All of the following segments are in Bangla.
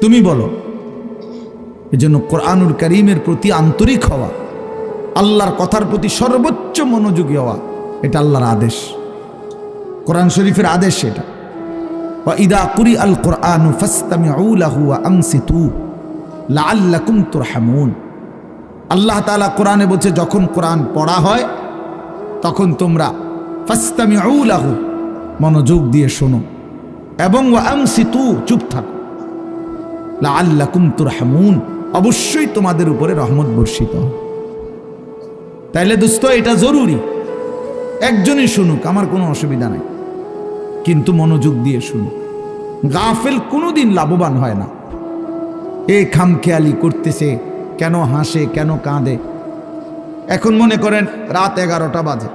তুমি বলো। এজন্য কোরআনুল করিমের প্রতি আন্তরিক হওয়া, আল্লাহর কথার প্রতি সর্বোচ্চ মনোযোগী হওয়া, এটা আল্লাহর আদেশ। কোরআন শরীফের আদেশ এটা। ইদা কুরি আল কোরআন আল্লাহ তাআলা কোরআনে বলছে, যখন কোরআন পড়া হয়, তখন তোমরা ফাস্তামিউ লাহু মনোযোগ দিয়ে শোনো এবং আংসিতু চুপ থাকো। লাআল্লাকুম তুরহামুন। অবশ্যই তোমাদের উপরে রহমত বর্ষিত তাইলে দোস্ত, এটা জরুরি। একজনই শুনুক, আমার কোনো অসুবিধা নাই। কিন্তু মনোযোগ দিয়ে শুনুক। গাফেল কোনোদিন লাভবান হয় না। এ খামখেয়ালি করতেছে, কেন হাসে, কেন কাঁদে? এখন মনে করেন রাত এগারোটা বাজে।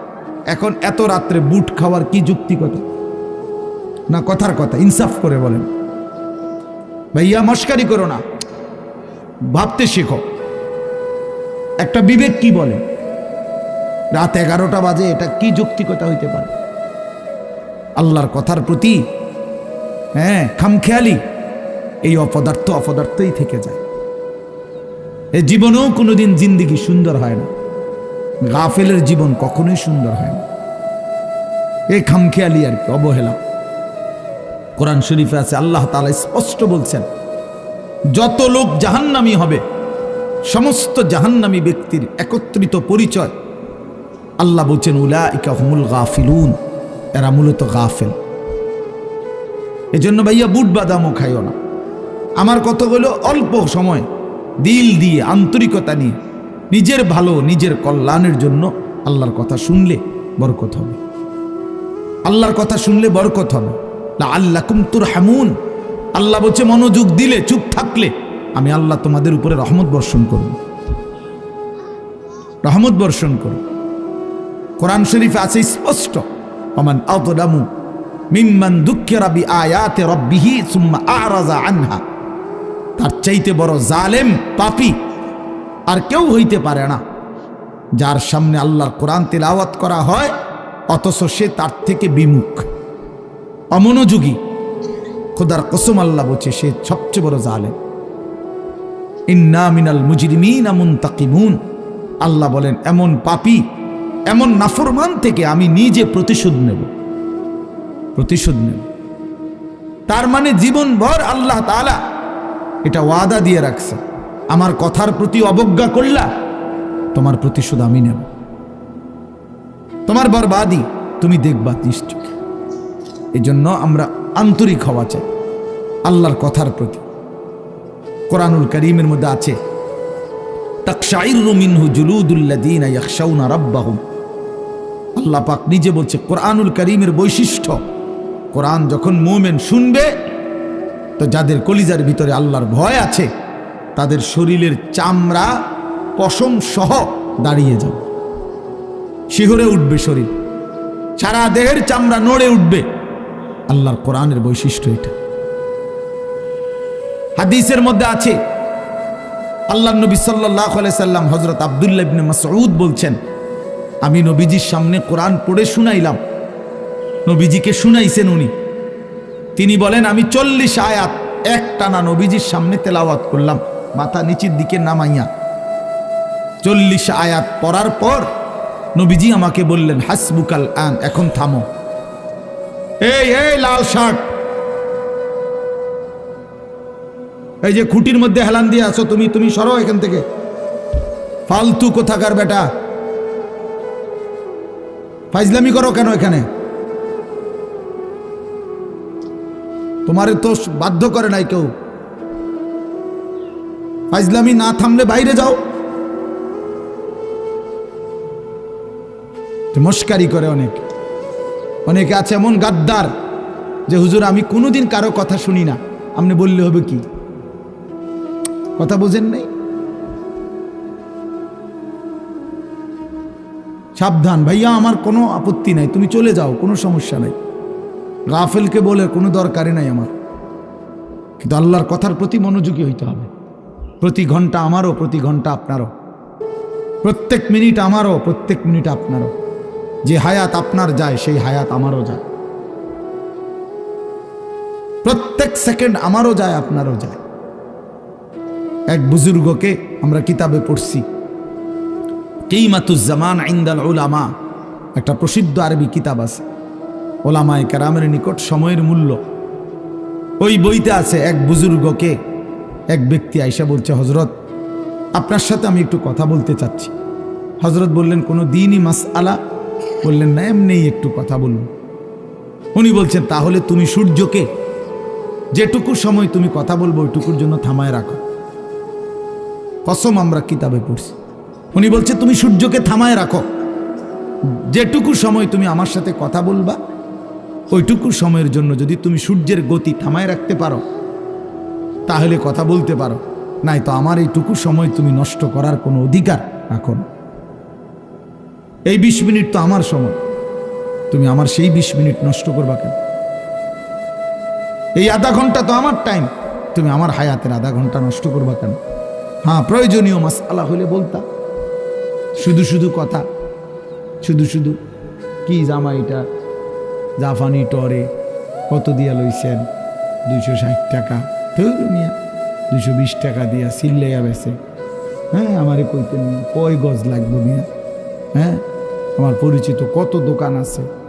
এখন এত রাত্রে বুট খাওয়ার কি যুক্তি কথা? না কথার কথা, ইনসাফ করে বলেন। ভাইয়া, মস্কারি করো না। ভাবতে শেখো। একটা বিবেক কি বলে? রাত এগারোটা বাজে, এটা কি যুক্তিকতা হইতে পারে? আল্লাহর কথার প্রতি হ্যাঁ খামখেয়ালি, এই অপদার্থ অপদার্থই থেকে যায়। এ জীবনেও কোনোদিন জিন্দিগি সুন্দর হয় না। গাফেলের জীবন কখনোই সুন্দর হয় না। এ খামখেয়ালি আর কি, অবহেলা। কোরআন শরীফে আছে, আল্লাহ তালা স্পষ্ট বলছেন, যত লোক জাহান্নামি হবে, সমস্ত জাহান্নামী ব্যক্তির একত্রিত পরিচয়, আল্লাহ বলছেন উলা ইকা হুমুল গাফিলুন, এরা মূলত গাফেল। এজন্য ভাইয়া বুট বাদামও খাইও না। আমার কথা হলো অল্প সময়, দিল দিয়ে, আন্তরিকতা নিয়ে, নিজের ভালো, নিজের কল্যাণের জন্য আল্লাহর কথা শুনলে বরকত হবে। আল্লাহর কথা শুনলে বরকত হবে। আল্লাহ কুমতুর হামুন আল্লাহ বলছে, মনোযোগ দিলে, চুপ থাকলে আমি আল্লাহ তোমাদের উপরে রহমত বর্ষণ করব। রহমত বর্ষণ করব। কোরআন শরীফে আছে স্পষ্ট অমান আতদামু মিম্মান দুঃখের বি আয়াতে রব্বিহি সুম্মা আরাজা আনহা। তার চাইতে বড় জালেম পাপি আর কেউ হইতে পারে না। যার সামনে আল্লাহর কোরআন তেলাওয়াত করা হয়, অথচ সে তার থেকে বিমুখ। অমনোযোগী। খোদার কসম আল্লাহ বলছে, সে সবচেয়ে বড় জালেম। ইন্না মিনাল মুজরিমিন আমুন তাকিমুন আল্লাহ বলেন, এমন পাপি, এমন নাফরমান থেকে আমি নিজে প্রতিশোধ নেব। প্রতিশোধ নেব। তার মানে জীবনভর আল্লাহ তাআলা এটা ওয়াদা দিয়ে রাখছে। আমার কথার প্রতি অবজ্ঞা করলা, তোমার প্রতিশোধ আমি নেব। তোমার বরবাদি, তুমি দেখবা নিশ্চয়। এই জন্য আমরা আন্তরিক হওয়া চাই, আল্লাহর কথার প্রতি। কোরআনুল করিমের মধ্যে আছে, তাকশাইরু মিনহু জুলুদুল্লাযীনা ইয়াখশাউনা রাব্বাহুম। আল্লাহ পাক নিজে বলছে, কোরআনুল করিমের বৈশিষ্ট্য, কোরআন যখন মোমেন শুনবে, তো যাদের কলিজার ভিতরে আল্লাহর ভয় আছে, তাদের শরীরের চামড়া পশম সহ দাঁড়িয়ে যাবে। শিহরে উঠবে শরীর, সারা দেহের চামড়া নড়ে উঠবে। আল্লাহর কোরআনের বৈশিষ্ট্য এটা। হাদিসের মধ্যে আছে আল্লাহ নবী সাল্লাহ সাল্লাম হজরত আবদুল্লাহ ইবনে মাসউদ বলছেন, আমি নবীজির সামনে কোরআন পড়ে শুনাইলাম। নবীজিকে শুনাইছেন উনি। তিনি বলেন, আমি চল্লিশ আয়াত এক টানা নবীজির সামনে তেলাওয়াত করলাম, মাথা নিচের দিকে নামাইয়া। চল্লিশ আয়াত পড়ার পর নবীজি আমাকে বললেন, হাসবুকাল আন, এখন থামো। এই এই লাল শাক এই যে খুঁটির মধ্যে হেলান দিয়ে আছো তুমি তুমি সরো এখান থেকে। ফালতু কোথাকার বেটা। ফাইজলামি করো কেন এখানে? তোমারে তো বাধ্য করে নাই কেউ। ফাইজলামি না থামলে বাইরে যাও। মস্কারি করে অনেক। অনেকে আছে এমন গাদ্দার যে, হুজুর, আমি কোনোদিন কারও কথা শুনি না। আপনি বললে হবে কি? কথা বোঝেন নাই? সাবধান, ভাইয়া, আমার কোনো আপত্তি নাই। তুমি চলে যাও, কোনো সমস্যা নাই। গাফেলকে বলে কোনো দরকারই নাই আমার। কিন্তু আল্লাহর কথার প্রতি মনোযোগী হইতে হবে। প্রতি ঘণ্টা আমারও, প্রতি ঘণ্টা আপনারও। প্রত্যেক মিনিট আমারও, প্রত্যেক মিনিট আপনারও। যে হায়াত আপনার যায়, সেই হায়াত আমারও যায়। প্রত্যেক সেকেন্ড আমারও যায়, আপনারও যায়। এক বুজুর্গকে আমরা কিতাবে পড়ছি। কিমাতুজ্জামান আইন্দাল ওলামা একটা প্রসিদ্ধ আরবি কিতাব আছে। ওলামায় কারামের নিকট সময়ের মূল্য। ওই বইতে আছে এক বুজুর্গকে, এক ব্যক্তি আইসা বলছে হজরত আপনার সাথে আমি একটু কথা বলতে চাচ্ছি। হজরত বললেন, কোনো দিনই মাস আলা বললেন, না, এমনি একটু কথা বলুন। উনি বলছেন, তাহলে তুমি সূর্যকে যেটুকু সময় তুমি কথা বলব, ওইটুকুর জন্য থামায় রাখো। কসম আমরা কিতাবে পড়ছি। উনি বলছে, তুমি সূর্যকে থামায় রাখো। যেটুকু সময় তুমি আমার সাথে কথা বলবা, ওইটুকু সময়ের জন্য যদি তুমি সূর্যের গতি থামায় রাখতে পারো, তাহলে কথা বলতে পারো। নাই তো আমার এইটুকু সময় তুমি নষ্ট করার কোনো অধিকার রাখো না। এই বিশ মিনিট তো আমার সময় তুমি আমার সেই বিশ মিনিট নষ্ট করবা কেন? এই আধা ঘণ্টা তো আমার টাইম তুমি আমার হায়াতের আধা ঘণ্টা নষ্ট করবা কেন? হ্যাঁ প্রয়োজনীয় মাসালা হলে বলতা। শুধু শুধু কথা। শুধু শুধু কি জামা এটা জাফানি টরে কত দিয়া লইছেন? দুইশো ষাট টাকা। মিয়া, দুইশো বিশ টাকা দিয়া সিল্লাইয়া বেছে। হ্যাঁ আমারে কইতেন কয় গজ লাগবো মিয়া? হ্যাঁ? আমার পরিচিত কত দোকান আছে।